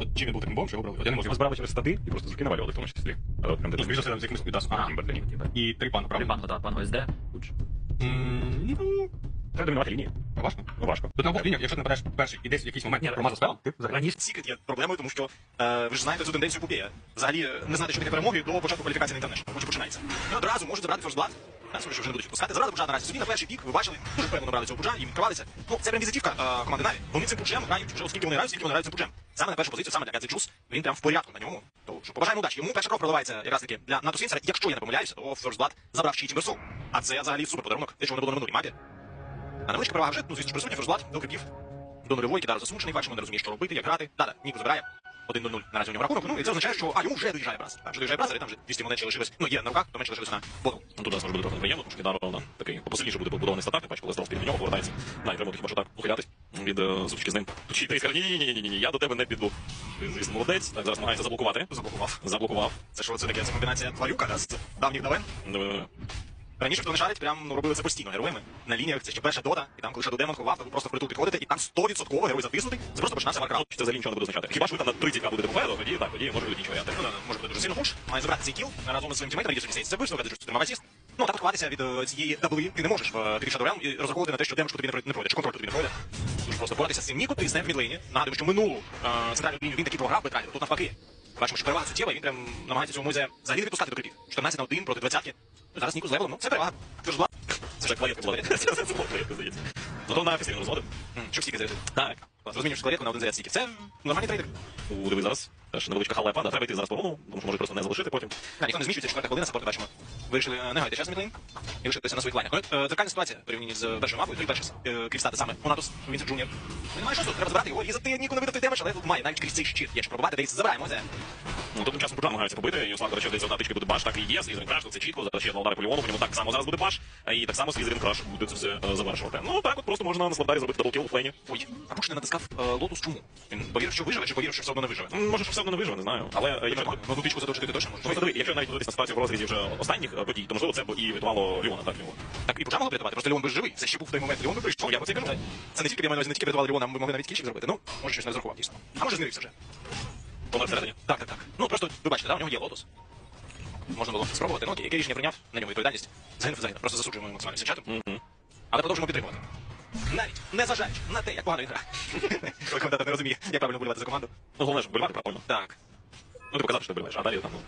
От чим він був таким бомбом, що його брали? От я не можу. Його збирали через стати і просто жуки навалювали, в тому числі. Але от прям Ну, де за все, з якимось підасом. Ага. Кімберлі. І три пана, правда? Пан, так, пан ОСД. Лучше. М, Ну, Треба домінувати лінії. важко. Ну важко. Тут на обох лініях, якщо ти нападаєш перший і десь в якийсь момент промазав спел, ти взагалі. Раніше Сікет є проблемою, тому що е, ви ж знаєте цю тенденцію Пупія. Взагалі е, не знати, що таке перемоги до початку кваліфікації на інтернешнл. Потім починається. І одразу можуть забрати форсблат. Нас вже не будуть відпускати. Зразу пужа наразі собі на перший пік. Ви бачили, дуже впевнено брали цього пужа і відкривалися. Ну, це прям візитівка е, команди Наві. Вони цим пужем грають вже оскільки вони грають, скільки вони грають цим пужем. Саме на першу позицію, саме для Гадзет Джус, він прям в порядку на ньому. То що побажаємо удачі. Йому перша кров проливається якраз таки для НАТО Сінсера. Якщо я не помиляюся, то форсблат забрав ще й Тімберсол. А це взагалі супер подарунок, те, що не було на минулій мапі. А невеличка перевага вже, ну звісно присутня, форсблат, до крипів. До нульової кидар засмучений, бачимо, не розуміє, що робити, як грати. Да-да, Ніку забирає. 1-0 наразі у нього рахунок. Ну і це означає, що а йому вже доїжджає брас. Так, вже доїжджає брас, і там вже 200 монет ще лишилось. Ну, є на руках, то менше лишилось на боку. Ну тут зараз може бути трохи неприємно, тому що Кідаро да, такий посильніше буде побудований стартап, бачиш, коли строл з нього повертається. Навіть треба хіба що так ухилятись від е, зустрічки з ним. Тут ще ти скаже, ні, ні, ні, ні, ні, ні, я до тебе не піду. Звісно, молодець. Так, зараз намагається заблокувати. Заблокував. Заблокував. Це що це таке? Це комбінація тварюка, з давніх давен. Раніше, хто прям ну, робили це постійно героями. На лініях це ще перша дота, і там, коли Shadow Demon ховав, то ви просто впритул підходите, і там 100% герой затиснутий, це просто починався варкаут. Це взагалі нічого не буде означати. Хіба ж ви там на 30 буде ДП, то тоді так, тоді може бути інший варіант. Ну, може бути дуже сильно пуш, має забрати цей кіл разом із своїм тімейтом, який сьогодні це каже, що тримав асіст. Ну, так ховатися від е, цієї дабли ти не можеш в е, піки Shadow Realm і розраховувати на те, що демешку тобі не пройде- чи контроль тобі не пройде. Дуже просто боротися з цим Ніку, ти снайп в мідлейні. Нагадую, що минулу е, центральну лінію він таки програв Бетрайдер. Тут навпаки. Бачимо, що перевага суттєва, і він прям намагається цього Мойзе взагалі не відпускати до крипів. 14 на 1 проти 20. Ну, зараз Ніку з левелом, ну, це перевага. Це ж була. Це ж клавіатка була. Це була здається. Зато на офіційно розводив. М, Що всі казали? Так. Розумію, що кларетку на один заряд стільки. Це нормальний трейдер. У диви зараз. Теж невеличка халепа, треба йти зараз по тому що може просто не залишити потім. Ніхто не зміщується, четверта хвилина, саппорти бачимо. Вирішили е, не час мідлейн і лишитися на своїх лайнах. Ну, дзеркальна ситуація порівняні з першою мапою, той перший е, крівстати саме Монатус, Вінсент Джуніор. Він має шансу, треба забрати його, різати, ніку не видати демедж, але тут має навіть крізь цей щит. Є що пробувати, десь забираємо це. Ну, тут часом Пуджа намагається побити, і Услав, до речі, десь одна тичка буде баш, так і є, слізер краш, це чітко, зараз ще одна удари по лівому, по ньому так само зараз буде баш, і так само слізер краш буде це все е, завершувати. Ну, так от просто можна на слабдарі зробити даблкіл у флейні. Ой, а Пуш не натискав е, лотус чому? Він повірив, що виживе, чи повірив, що все одно не виживе? М, Може, що все одно не виживе, не знаю. Але е, якщо... Ну, ту тичку заточити ти точно Ну, можеш. смотри, якщо навіть подивитися на ситуацію в розрізі вже останніх е, подій, то можливо це б і врятувало Ліона, так, Ліона. Так і Пуша могла б рятувати, просто Леон би живий. Це ще був в той момент. Леон би прийшов, я про це кажу. Це не тільки я маю на увазі, не тільки врятували Леона, ми могли навіть кільчик зробити. Ну, може щось не розрахував, дійсно. А може змирився вже. Помер всередині. Так, так, так. Ну просто ви бачите, да, у нього є лотос. Можна було спробувати. Ну, яке рішення прийняв, на ньому відповідальність. Загинув, загинув. Просто засуджуємо його максимально чатом. Мгм. Але продовжуємо підтримувати. Навіть не зважаючи на те, як погано він грає. Коли коментатор не розуміє, як правильно болювати за команду. Ну, головне, щоб болювати правильно. Так. Ну, ти показав, що ти болюєш, а далі там, ну,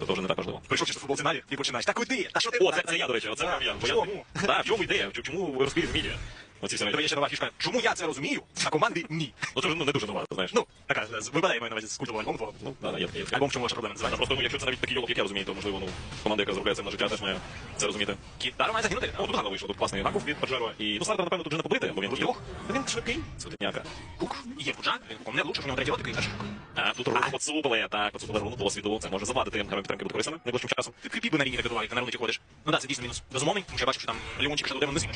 це теж не так важливо. Прийшов чисто футболці Наві і починаєш. Так уйди! Та що ти? О, це, це я, до речі, оце прям я. Бо я- Чому? Так, в чому ідея? Чому розкрили в медіа? Оці всі Тобі є ще нова фішка. Чому я це розумію, а команди ні? Ну, це ж ну, не дуже новато, знаєш. Ну, така, з- випадає маю на увазі з культового альбому твого. Ну, да, да, є є. Альбом, в чому ваша проблема називається? Просто, ну, якщо це навіть такий йолок, як я розумію, то, можливо, ну, команда, яка заробляє це на життя, теж має це розуміти. Кітаро має загинути. Ну, тут гарно вийшло, тут класний раков від Паджеро. І, ну, Сларда, напевно, тут вже не побити, бо він Ну, хотів. Він швидкий, святиняка. Кук є Пуджа, він не влучив, у нього третій ротик і. А, тут руну поцупили, так, поцупили руну досвіду, це може завадити, героям підтримки буде корисними найближчим часом. Ти кріпів би на лінії репетував, ти на рунті ходиш. Ну так, це дійсно мінус. Безумовний, тому що я бачу, що там Леончик Shadow Demon не сильно.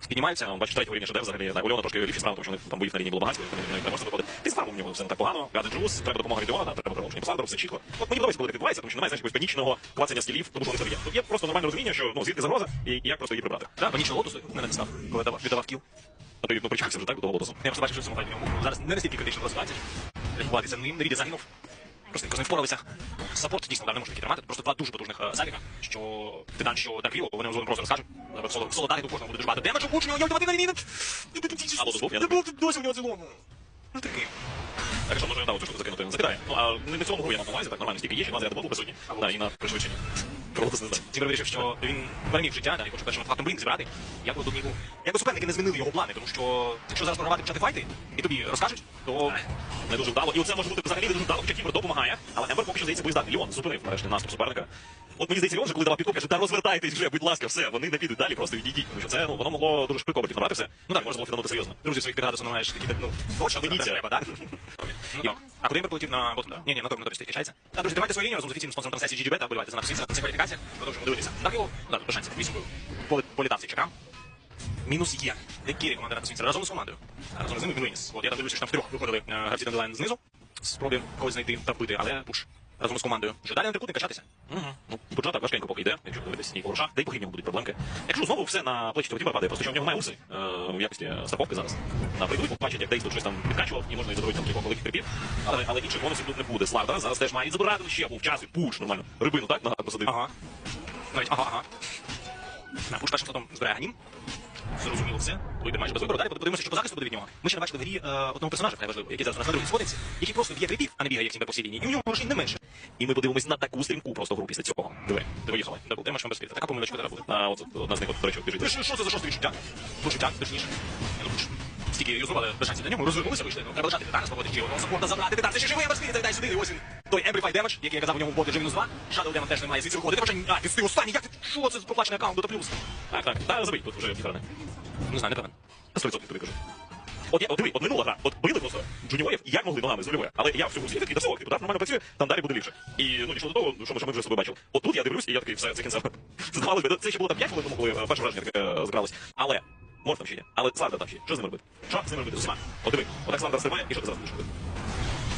Мгм. Піднімаються. Бачиш, третього рівня шедевр взагалі, так, у трошки ліпші справи, тому що вони там боїв на лінії було багато, вони не можна виходити. Ти справа в нього все не так погано, гаджет джус, треба допомога від Леона, треба продовження посадку, все чітко. От мені подобається, коли так відбувається, тому що немає знаєш, якогось панічного клацання скілів, тому що вони є. Тут є просто нормальне розуміння, що ну, звідки загроза і, як просто її прибрати. Так, панічно лотусу не натискав, коли давав, віддавав кіл. А ти ну, причався вже так до того лотосу. Я просто бачив, що в цьому файні ньому зараз не настільки критична ситуація. Лікуватися ним, не Ріді загинув. Просто не впоралися. Саппорт дійсно да, не може таки тримати. Просто два дуже потужних е, заліга, що титан, що Даркріло, вони згодом просто розкажуть. Зараз Соло, соло далі, тут кожного буде дуже багато. Демеджу кучу, я ультимативна лінія. Або Лотус я Не було досі у нього цілому. Ну такий. Так що може да, оцю штуку закинути закидає. Ну а не на цьому гру я мав на увазі, так нормально стільки є, ще я був присутні. Да, і на пришвидшенні. Про лотос. Тігр вирішив, що він переміг життя, да, і хоче першим фактом блінк зібрати. Я тут ніку. Якби суперники не змінили його плани, тому що якщо зараз програвати почати файти, і тобі розкажуть, то Не дуже вдало. І оце може бути взагалі не дуже вдало, хоча Кіпер допомагає. Але Ембер поки що здається боєздатний. Ліон зупинив нарешті наступ суперника. От мені здається, Ліон вже коли давав підкоп, каже, та розвертайтесь вже, будь ласка, все, вони не підуть далі, просто відійдіть. Тому що це ну, воно могло дуже швидко обертів набрати все. Ну так, можна було фінанути серйозно. друзі своїх пірату намагаєш такі, ну, точно Мені це. треба, так? А куди полетів на ботом, да? Ні, ні, на тобі, на тобі стоїть качається. Так, друзі, тримайте свою лінію разом з офіційним спонсором трансляції GGB та вболівайте за нас всі на цих кваліфікаціях. Продовжуємо дивитися. Так, його, да, без шансів. Вісім поле- політав цей чекав. Мінус є. Декірі команда Ратасвінця разом з командою. Разом з ними Вілиніс. От я там дивлюся, що там втрьох виходили е, гравці Данделайн знизу. Спробуємо когось знайти та вбити, але пуш. Разом з командою. Вже далі трикутник качатися. Угу. Ну, Буджа важкенько поки йде, якщо дивитись ні поруша, де й по будуть проблемки. Якщо знову все на плечі тіпа падає, просто що в нього має уси е, в якості страховки зараз. На прийдуть, побачать, як Дейс тут щось там підкачував, і можна і задовольити там кількох великих крипів. Але, але інших бонусів тут не буде. Сларда зараз теж має забирати ще був час і пуш нормально. Рибину, так? Нагадно посадив. Ага. Навіть, ага, ага. На пуш першим слотом збирає Ганім. Зрозуміло все. Вийде майже без вибору. Далі подивимося, що по захисту буде від нього. Ми ще не бачили в грі е, одного персонажа, вкрай важливого, який зараз у нас на другій сходинці, який просто б'є крипів, а не бігає як по всій лінії. І у нього машин не менше. І ми подивимось на таку стрімку просто гру після цього. Диви, ти виїхали. Дабл демедж вам без спірта. Така помилочка зараз буде. А от одна з них, от, до речі, біжить. Що це за шосте відчуття? Почуття, точніше. Я ж, Стільки без шансів на ньому, розвернулися, вийшли. Ну, треба лишати титана, спробувати одного саппорта забрати. Титан, це ще живий, Емерспіріт, завітай сюди. Ось він. Той Amplify Damage, який я казав у ньому в вже мінус 2. Shadow Demon теж немає звідси виходити. Хоча, а, ти останній, як ти, що це за проплачений аккаунт, Dota Plus? Так, так. Та забий, тут вже півтора. Не знаю, не певен. 100% тобі кажу. От я, от диви, от минула гра, от били просто джуніорів, як могли ногами з нульової. Але я всього світу такий, та все, типу, так нормально працює, там далі буде ліпше. І ну дійшло до того, що що ми вже собою бачили. От тут я дивлюсь, і я такий, все, це кінця. Здавалось би, це ще було там 5 хвилин, коли е, перше враження таке е, згралось. Але, може там ще є, але Славда там ще є. Що з ними робити? Що з ними робити? Усіма. От диви, отак Славда стрибає, і що ти зараз будеш робити?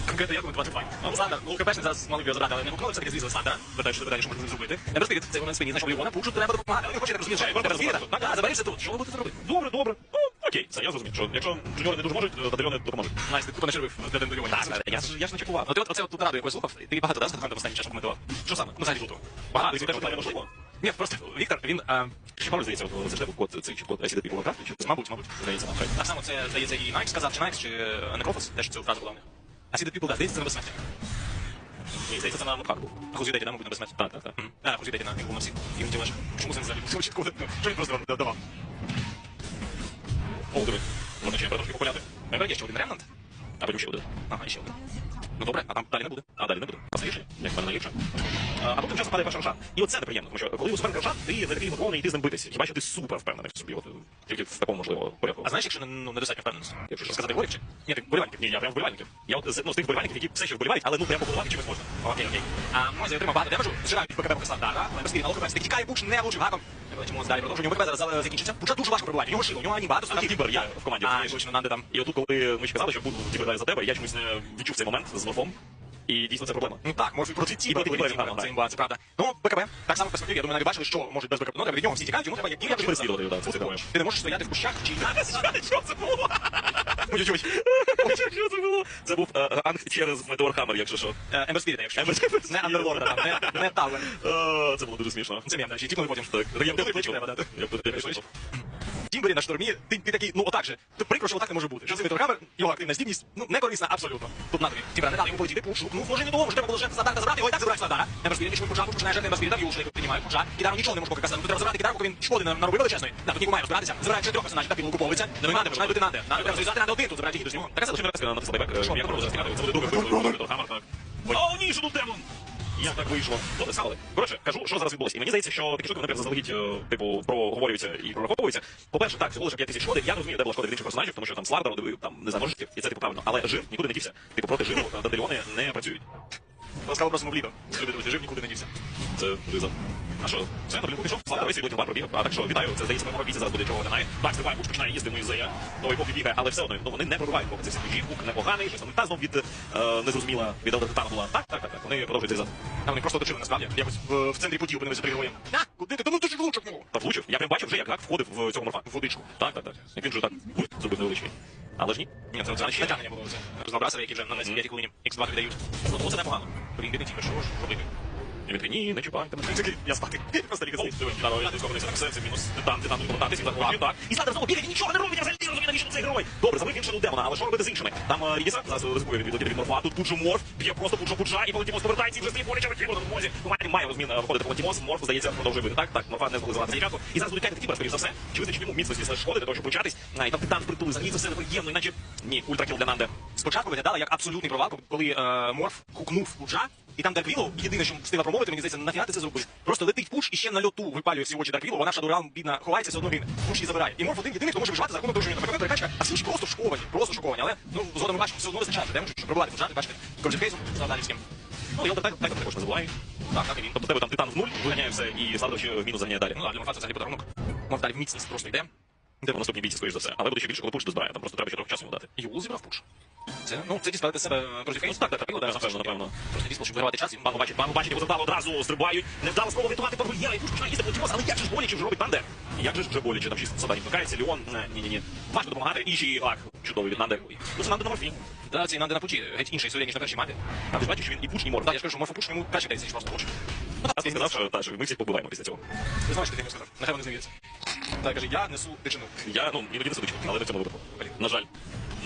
Конкретно я коментувати файн. Ну, Сландер, ну, КПшник зараз мали б його забрати, але не гукнули, все-таки зрізали Сландера. Питаю, що питання, що можна з ним зробити. Це вона на спині, значить, Леона, пушу, треба допомагати. Але не хоче, так розумієш, що треба розуміти. Так, так, заберешся тут. Що ви будете робити? Добре, добре. Ну, окей, це я зрозумів, що якщо джуніори не дуже можуть, то батальйони допоможуть. Найс, ти тупо не червив для до Так, я ж я ж не чекував. Ну, ти от оце от тут раду якось слухав, ти багато да, з Хантом останнім часом коментував. Що саме? Ну, взагалі лютого. Багато, і те, що можливо. Ні, просто Віктор, він, а, Ще пару здається, от, це ж код, цей код ICDP World чи мабуть, мабуть. здається, на Так само це, здається, і Найкс сказав, чи Найкс, чи Некрофос, теж цю фразу була в них. А the people, да, здається, це небезпечно. Мені здається, це на Мукак був. А Хузі Деті, да, мабуть, небезпечно. Так, так, так. Мгм. А, Хузі Деті, на них на всіх. І він тілеш. Чому це не взагалі? Це чітко, що він просто давав? О. Можна ще трошки популяти. Мембер є ще один ремнант. А потім ще один. Ага, ще один. Ну добре, а там далі не буде. А далі не буде. Pastation, як мене найліпше. А а потім часом падає перший рошан. І оце неприємно, тому що коли у суперника рошан, ти не такий готовий йти з ним битися. Хіба що ти супер впевнений в собі, от тільки в такому можливо порядку. А знаєш, якщо ну, недостатньо впевненості? Якщо що? сказати голів чи? Ні, ти болівальників. Ні, я прям вболівальників. Я от з- ну, з тих вболівальників, які все ще вболівають, але ну прямо побудувати чимось можна. Окей, окей. А Мозі отримав багато демеджу, зжирають БКБ поки Сландара, але без на лоху стик тікає, Буш не влучив гаком. Чому далі продовжує? БКБ зараз е, закінчиться. Буча дуже важко пробивати. У нього шило, у нього ані багато статів. Є в команді, А, розумієш? точно, Нанде там. І отут, коли ми ще казали, що буду Тібер далі за тебе, я чомусь не відчув цей момент з морфом. І дійсно це проблема. Ну так, може проти ті, так. це імба, це правда. Ну, БКБ, так само в перспективі, я думаю, навіть бачили, що може без БКБ. Ну, треба від нього всі тікають, йому треба як Якось переслідувати, да, це. Ти не можеш стояти в кущах чи Що це було? Ой-ой-ой. Що це було? Це був е, е, Анг через Meteor Hammer, якщо що. Ембер Спіріта, якщо. Ембер Спіріта. Не Андерлорда, не- Тавен. Е, Це було дуже смішно. Це м'ям, чи тікнули потім. Так, я б не треба, да. Я б не. Тімбері на штурмі, ти, ти такий, ну отак же. Ти прикро, що отак не може бути. Це Вітор його активна здібність, ну, не корисна абсолютно. Тут на тобі. Тімбера не дали йому полетіти, пуш, ну, може не того, може треба було вже Сладарта забрати, його і так забрати Сладара. Якщо він пуша, починає жертви Ембер Спіріта, юшли, приймають пуша. Кідару нічого не може поки касати. Тут треба забрати Кідару, поки він шкоди на- наробив величезної. Да, тут має розбиратися. Забирають ще трьох персонажів, так він лукуповується. Ну і Нанде, починає бути Нанде. Нанде треба зв'язати Нанде один, тут забирають гіду з нього. Так, це лише на натисати бек. Я можу застріляти. Це буде дуже Хаммер, так. О, ні, що тут демон? Як так вийшло? Ну, Добре, сказали. Коротше, кажу, що зараз відбулося. І мені здається, що такі штуки, вони заздалегідь, е, типу, проговорюються і прораховуються. По-перше, так, всього лише 5 тисяч шкоди. Я розумію, де була шкода від інших персонажів, тому що там Сларда родив, там не знаю, ножичків, і це типу правильно. Але жир нікуди не дівся. Типу, проти жиру Дандельони не працюють. Ласкаво просимо в літо. Любі друзі, жир нікуди не дівся. Це риза. А що? Це на пішов, Слава весь блоків пробіг. А так що вітаю, це здається, моя пісня зараз буде чого немає. Так, стрибає, Буш починає їсти, ну зея. Той поки бігає, але все одно, ну вони не пробивають поки це всі ключі, хук непоганий, щось там та знов від е, незрозуміла від Елда Титана була. Так, так, так, так. Вони продовжують зрізати. А вони просто оточили насправді. Якось в, в центрі подій опинилися три герої. А, куди ти? Та ну ти ж влучок нього. Та влучив. Я прям бачив вже, як гак входив в цього морфа. В водичку. Так, так, так. Як він вже так гульт зробив невеличкий. Але ж ні. Ні, це, це натягнення було. Це рознообразили, які вже на 5 хвилині X2 віддають. Ну, це непогано. Він бідний тільки, що ж робити? Він ні, не чіпайте мене. Такий, Я спати. Просто ліг О, диви, Титан, я дискований, все, це мінус. Титан, Титан, повертатись, так, так, так. І Сландер знову бігає, нічого не робить, я взагалі не розумію, навіщо цей герой. Добре, забив іншого демона, але що робити з іншими? Там е, Рідіса, зараз ризикує від від морфа, тут Пуджо Морф, б'є просто Пуджо Пуджа, і Палантімос повертається, і вже поруч, а Тімос на мозі. Команді має розмін е, виходити Палантімос, Морф, здається, продовжує бити. Так, так, морфа не змогли звати спочатку. І зараз будуть кайти Тібер, скоріш за все. Чи вистачить йому міцності слеш шкоди для того, щоб початись? А, і там Титан впритул, взагалі це все неприємно, іначе... Ні, ультракіл для Нанде. Спочатку виглядало як абсолютний провал, коли е, Морф хукнув Пуджа, і там Дарквіло, єдине, що встигла промовити, мені здається, нафіга ти це зробив. Просто летить пуш і ще на льоту випалює всі очі Дарквіло, вона Шадурам, бідна, ховається, все одно гине. Пуш її забирає. І Морф один єдиний, хто може виживати за рахунок того, що він наприклад перекачка, а всі інші просто шоковані, просто шоковані. Але ну, згодом ми бачимо, все одно вистачає, демеджу, щоб пробувати Пуджа, ти бачите, Корджикейзом, Савдалівським. Ну, і Елда так також не забуває. Так, так і він. Тобто тебе там Титан в нуль, виганяє все, і Сландер в мінус заганяє далі. Ну, да, для Морфа це взагалі подарунок. Морф далі в міцність просто йде. Де по наступній бійці, скоріш за все. Але буде ще більше, коли пуш дозбирає. Там просто треба ще трохи часу йому дати. Юл зібрав пуш. Це, ну, це діставити себе проти Ну, так, так, так, напевно, напевно, напевно. Просто дійсно, щоб вигравати час, і Пану бачить, пану бачить, його завдало одразу, стрибають. Невдало спроба врятувати Барбольєра, і пуш починає їздити але як же ж боляче вже робить Нандер? Як же ж вже боляче, там 6 солдатів вмикається, Леон, е, ні-ні-ні. Важко допомагати, інший ак, чудовий від Нандер. Ну, це Нандер на морфі. Та цей Нанде на путі, геть інша історія, ніж на першій мапі. А ти ж бачиш, що він і пуш, і морф. Так, я ж кажу, що морфопуш йому краще дається, ніж просто пуш. Ну, А ти сказав, що, та, що ми всіх побиваємо після цього. Ти знаєш, що ти йому сказав. Нехай вони знайдуться. Так, каже, я несу дичину. Я, ну, іноді не судить, але не в цьому випадку. На жаль.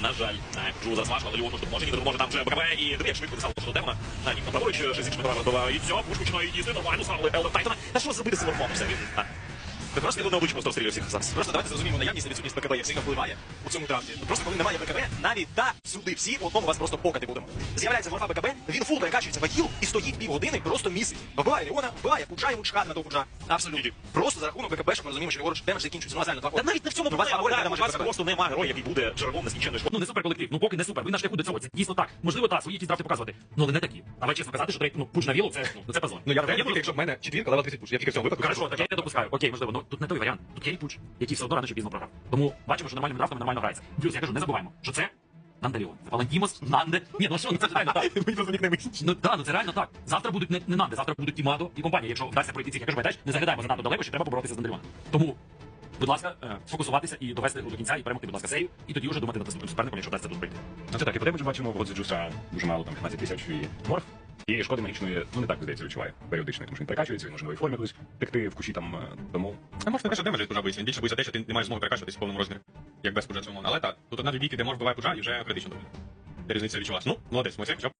На жаль, так, Джу зараз важко, але Леон може Нідер може там вже БКБ і диви, швидко десало до демона. А, ні, праворуч, ще з іншими правами і все, пуш починає їсти, нормально ставили Елдер Тайтона. Та що зробити з цим? Все, він, Ти просто його на обличчя просто розстрілює всіх зараз. Просто давайте зрозуміємо наявність і відсутність БКБ, як сильно впливає у цьому драфті. Просто коли немає БКБ, навіть та сюди всі по одному вас просто покати будемо. З'являється морфа БКБ, він фул перекачується в і стоїть півгодини, просто місить. Вбиває Леона, вбиває пуджа, йому чекати на того пуджа. Абсолютно. Просто за рахунок БКБ, щоб ми розуміємо, що його демедж закінчується. Ну, а реально два Та навіть не в цьому Ну, у вас проблема, фаворит, у вас просто нема героя, який буде джерелом нескінченної шкоди. Ну не супер колектив. Ну поки не супер. Ви на шляху до цього. Це дійсно так. Можливо, так, свої якісь драфти показувати. Ну але не такі. Але чесно казати, що трейд, ну пуш на вілу, це ну це позор. Ну, я Та впевнений, якщо в мене четвірка, левел 30 пуш. Я тільки в цьому випадку. Хорошо, так я не допускаю. Окей, можливо, ну тут не той варіант. Тут є і пуч, який все одно рано чи пізно програв. Тому бачимо, що нормальними драфтами нормально грається. Плюс я кажу, не забуваємо, що це Нанде Ліон. Це Палантімос, Нанде. Ні, ну що, ну це реально так. Мені просто нікнейми. Ну так, ну це реально так. Завтра будуть не, не Нанде, завтра будуть Тімадо і компанія. Якщо вдасться пройти цих, я кажу, пам'ятаєш, не заглядаємо занадто далеко, що треба поборотися з Нанделіоном. Тому, будь ласка, е, сфокусуватися і довести до кінця і перемогти, будь ласка, сейв, і тоді вже думати над наступним суперником, якщо вдасться тут прийти. Ну це так, і по тебе вже бачимо, от за Джуса дуже мало, там 15 тисяч і морф. І шкоди магічної, ну не так, здається, відчуває періодично, тому що він перекачується, він може новій формі кудись текти в кущі там е, тому. А може не демеджить пужа боїться. Він більше боїться те, що ти не маєш змоги перекачуватись в повному розмірі. Як без пужа цього. Але так, тут одна дві бійки, де може буває пужа і вже критично доволі. Різниця відчулась. Ну, молодець, це хоча б